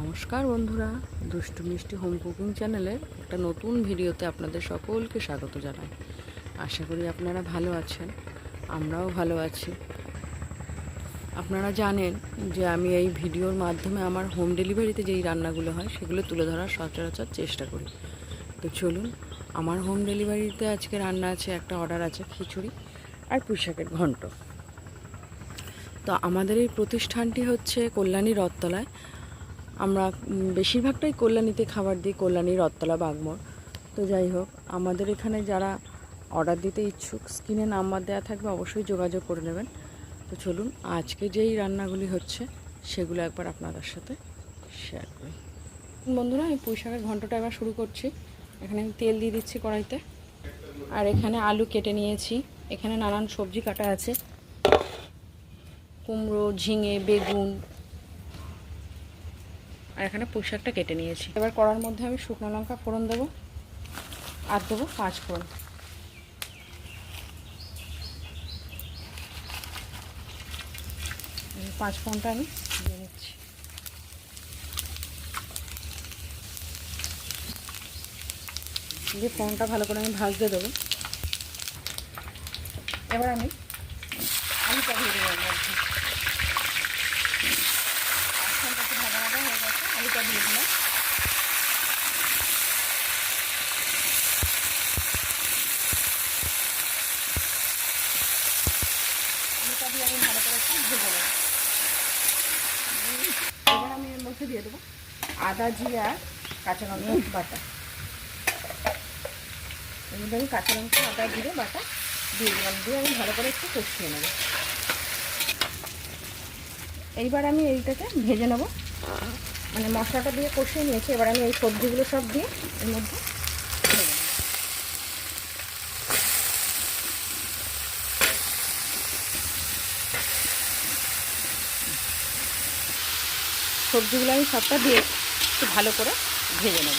নমস্কার বন্ধুরা, দুষ্টু মিষ্টি হোম কুকিং চ্যানেলের একটা নতুন ভিডিওতে আপনাদের সকলকে স্বাগত জানাই। আশা করি আপনারা ভালো আছেন, আমরাও ভালো আছি। আপনারা জানেন যে আমি এই ভিডিওর মাধ্যমে আমার হোম ডেলিভারিতে যেই রান্নাগুলো হয় সেগুলো তুলে ধরার সচরাচর চেষ্টা করি। তো চলুন, আমার হোম ডেলিভারিতে আজকে রান্না আছে, একটা অর্ডার আছে, খিচুড়ি আর পুঁইশাকের ঘন্ট। তো আমাদের এই প্রতিষ্ঠানটি হচ্ছে কল্যাণী রথতলায়। আমরা বেশিরভাগটাই কল্যাণীতে খাবার দিই, কল্যাণী রথতলা বাগমোড়। তো যাই হোক, আমাদের এখানে যারা অর্ডার দিতে ইচ্ছুক স্ক্রিনে নাম্বার দেওয়া থাকবে, অবশ্যই যোগাযোগ করে নেবেন। তো চলুন, আজকে যেই রান্নাগুলি হচ্ছে, সেগুলো একবার আপনাদের সাথে শেয়ার করি। বন্ধুরা, আমি পুঁই শাকের ঘন্টটা এবার শুরু করছি। এখানে আমি তেল দিয়ে দিচ্ছি কড়াইতে। আর এখানে আলু কেটে নিয়েছি। এখানে নানান সবজি কাটা আছে। কুমড়ো, ঝিঙে, বেগুন আর এখানে পুঁইশাকটা কেটে নিয়েছি। এবার কড়ার মধ্যে আমি শুকনো লঙ্কা ফোড়ন দেবো আর দেবো পাঁচ ফোড়ন। পাঁচ ফোড়নটা আমি দিয়ে নিচ্ছি। দিয়ে ফোড়নটা ভালো করে আমি ভাজতে দেবো। এবার আমি আলুটা দিয়ে দেবো এর মধ্যে মাঝখানটা একটু ভাজা ভাজা হয়ে আলুটা দিয়ে দিলাম। আলুটা দিয়ে আমি ভালো করে একটু ভেজে নেব। এবার আমি এর মধ্যে দিয়ে দেবো আদা জিরা আর কাঁচা লঙ্কা বাটা। এর মধ্যে আমি কাঁচা লঙ্কা আদা জিরে বাটা দিয়ে দিলাম। দিয়ে আমি ভালো করে একটু কষিয়ে নেব। এইবার আমি এইটাকে ভেজে নেব। মানে মশলাটা দিয়ে কষিয়ে নিয়েছি। এবার আমি এই সবজিগুলো সব দিয়ে এর মধ্যে সবজিগুলো আমি সবটা দিয়ে একটু ভালো করে ভেজে নেব।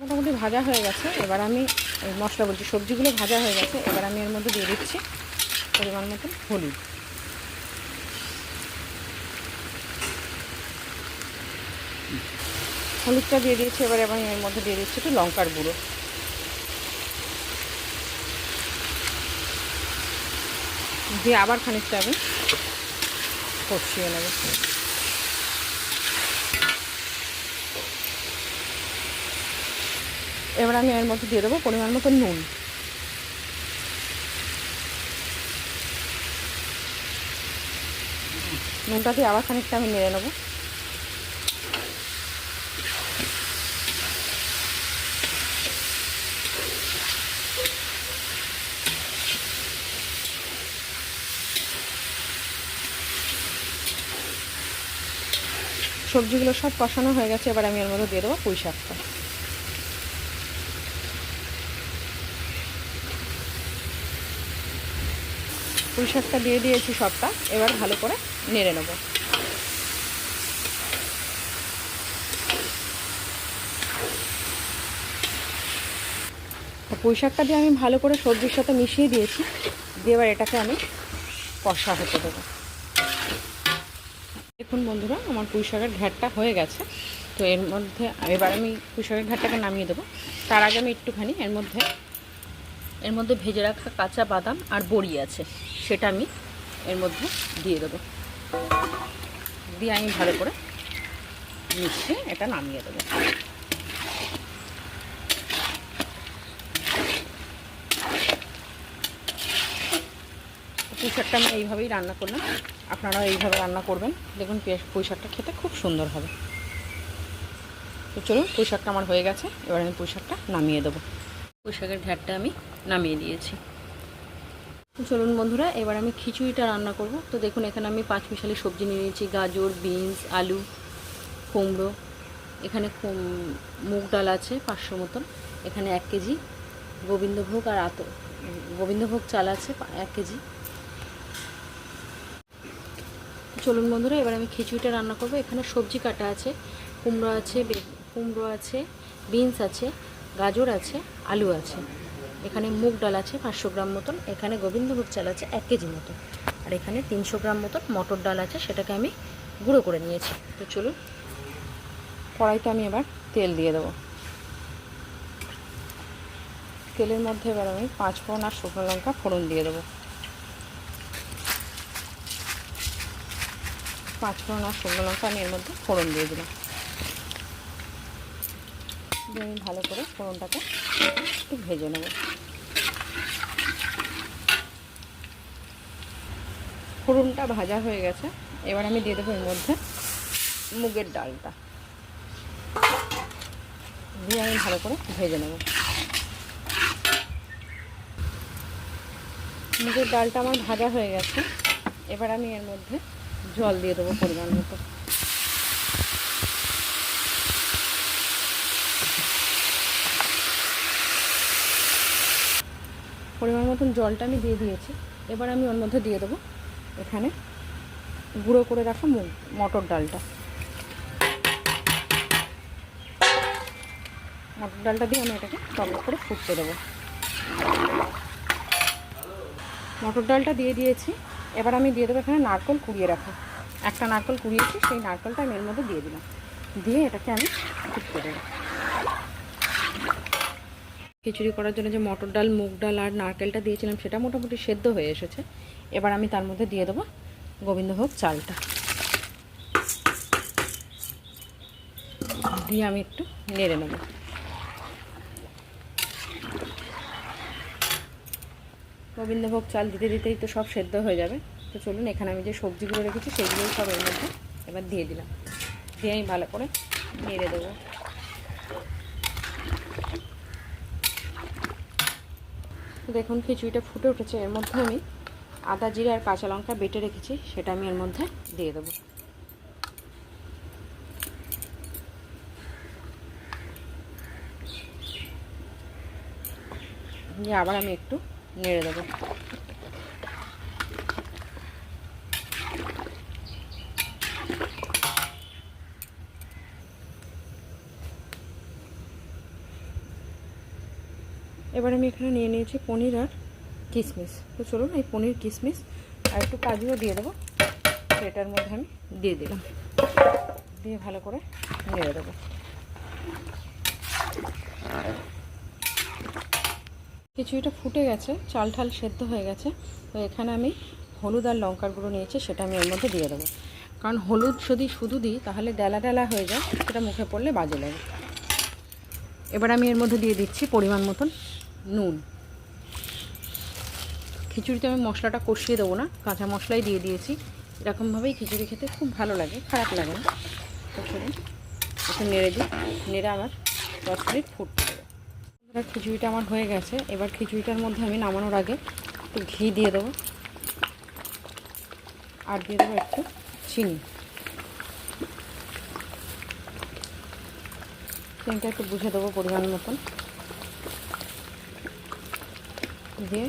মোটামুটি ভাজা হয়ে গেছে। এবার আমি মশলা বলছি, সবজিগুলো ভাজা হয়ে গেছে। এবার আমি এর মধ্যে দিয়ে দিচ্ছি পরিমাণ মতন হলুদ। হলুদটা দিয়ে দিয়েছি এবার আমি এর মধ্যে দিয়ে দিচ্ছি একটু লঙ্কার গুঁড়ো। দিয়ে আবার খানিকটা আমি কষিয়ে নেব। এবার আমি এর মধ্যে দিয়ে দেবো পরিমাণ মতো নুন। নুনটা দিয়ে আবার খানিকটা আমি নেড়ে নেব। সবজিগুলো সব কষানো হয়ে গেছে, এবার আমি এর মধ্যে দিয়ে দেবো পুঁই শাকটা। পুঁই শাকটা দিয়ে দিয়েছি সবটা, এবার ভালো করে নেড়ে নেব। পুঁই শাকটা দিয়ে আমি ভালো করে সবজির সাথে মিশিয়ে দিয়েছি, দিয়ে এবার এটাকে আমি কষা হতে দেবো। দেখুন বন্ধুরা আমার পুঁইশাকের শাকের ঘ্যাটটা হয়ে গেছে। তো এর মধ্যে এবার আমি পুঁই শাকের ঘ্যাটটাকে নামিয়ে দেবো। তার আগে আমি একটুখানি এর মধ্যে এর মধ্যে ভেজে রাখা কাঁচা বাদাম আর বড়ি আছে, সেটা আমি এর মধ্যে দিয়ে দেবো। দিয়ে আমি ভালো করে মিশিয়ে এটা নামিয়ে দেবো। পুঁই শাকটা আমি এইভাবেই রান্না করলাম। আপনারাও এইভাবে রান্না করবেন। দেখুন পুঁই শাকটা খেতে খুব সুন্দর হবে। তো চলুন পুঁই শাকটা আমার হয়ে গেছে। এবার আমি পুঁই শাকটা নামিয়ে দেবো। পুঁই শাকের ঘ্যাটটা আমি নামিয়ে দিয়েছি। চলুন বন্ধুরা, এবার আমি খিচুড়িটা রান্না করব। তো দেখুন, এখানে আমি পাঁচ মিশালি সবজি নিয়ে নিয়েছি। গাজর, বিনস, আলু, কুমড়ো, এখানে মুগ ডাল আছে পাঁচশো মতন। এখানে এক কেজি গোবিন্দভোগ আর আত গোবিন্দভোগ চাল আছে এক কেজি। চলুন বন্ধুরা, এবার আমি খিচুড়িটা রান্না করব। এখানে সবজি কাটা আছে, কুমড়ো আছে কুমড়ো আছে, বিনস আছে, গাজর আছে, আলু আছে। এখানে মুগ ডাল আছে পাঁচশো গ্রাম মতন, এখানে গোবিন্দভোগ চাল আছে এক কেজি মতন। আর এখানে তিনশো গ্রাম মতন মটর ডাল আছে, সেটাকে আমি গুঁড়ো করে নিয়েছি। তো চলুন, কড়াইতে আমি এবার তেল দিয়ে দেবো। তেলের মধ্যে এবার আমি পাঁচ ফোড়ন আর শুকনো লঙ্কা ফোড়ন দিয়ে দেবো। পাঁচ ফোড়ন আর শুকনো লঙ্কা আমি এর মধ্যে ফোড়ন দিয়ে দিলাম। দিয়ে আমি ভালো করে ফোড়নটাকে একটু ভেজে নেব। ফোড়নটা ভাজা হয়ে গেছে। এবার আমি দিয়ে দেবো এর মধ্যে মুগের ডালটা। দিয়ে আমি ভালো করে ভেজে নেব। মুগের ডালটা আমার ভাজা হয়ে গেছে। এবার আমি এর মধ্যে জল দিয়ে দেবো পরিমাণ মতো। পরিমাণ মতন জলটা আমি দিয়ে দিয়েছি। এবার আমি ওর মধ্যে দিয়ে দেবো এখানে গুঁড়ো করে রাখা মটর ডালটা। মটর ডালটা দিয়ে আমি এটাকে টক করে ফুটতে দেবো। মটর ডালটা দিয়ে দিয়েছি। এবার আমি দিয়ে দেবো এখানে নারকল কুড়িয়ে রাখা। একটা নারকল কুড়িয়েছি, সেই নারকলটা আমি এর মধ্যে দিয়ে দিলাম। দিয়ে এটাকে আমি ফুটতে দেবো খিচুড়ি করার জন্য যে মটর ডাল, মুগ ডাল আর নারকেলটা দিয়েছিলাম, সেটা মোটামুটি সেদ্ধ হয়ে এসেছে। এবার আমি তার মধ্যে দিয়ে দেবো গোবিন্দভোগ চালটা। দিয়ে আমি একটু নেড়ে নেব। গোবিন্দভোগ চাল দিতে দিতেই তো সব সেদ্ধ হয়ে যাবে। তো চলুন, এখানে আমি যে সবজিগুলো রেখেছি সেগুলোই সব এর মধ্যে এবার দিয়ে দিলাম। দিয়ে আমি ভালো করে নেড়ে দেবো। দেখুন, খিচুড়িটা ফুটে উঠেছে। এর মধ্যে আমি আদা জিরে আর কাঁচা লঙ্কা বেটে রেখেছি, সেটা আমি এর মধ্যে দিয়ে দেবো। দিয়ে আবার আমি একটু নেড়ে দেবো এবার আমি এখানে নিয়ে নিয়েছি পনির আর কিশমিশ তো চলুন এই পনির কিশমিশ আর একটু কাজুও দিয়ে দেবো। সেটার মধ্যে আমি দিয়ে দিলাম। দিয়ে ভালো করে নেড়ে দেবো। খিচুড়িটা ফুটে গেছে চাল ঠাল সেদ্ধ হয়ে গেছে। তো এখানে আমি হলুদ আর লঙ্কার গুঁড়ো নিয়েছি, সেটা আমি এর মধ্যে দিয়ে দেবো। কারণ হলুদ যদি শুধু দিই, তাহলে ডেলা ডেলা হয়ে যায়, সেটা মুখে পড়লে বাজে লাগে। এবার আমি এর মধ্যে দিয়ে দিচ্ছি পরিমাণ মতন নুন। খিচুড়িতে আমি মশলাটা কষিয়ে দেবো না, কাঁচা মশলাই দিয়ে দিয়েছি। এরকমভাবেই খিচুড়ি খেতে খুব ভালো লাগে, খারাপ লাগে না। একটু নেড়ে দিই। নেড়ে আমার দশ মিনিট ফুটতে খিচুড়িটা আমার হয়ে গেছে। এবার খিচুড়িটার মধ্যে আমি নামানোর আগে একটু ঘি দিয়ে দেবো। আর দিয়ে দেবো একটু চিনি। চিনিটা একটু বুঝে দেবো পরিমাণ মতন। দিয়ে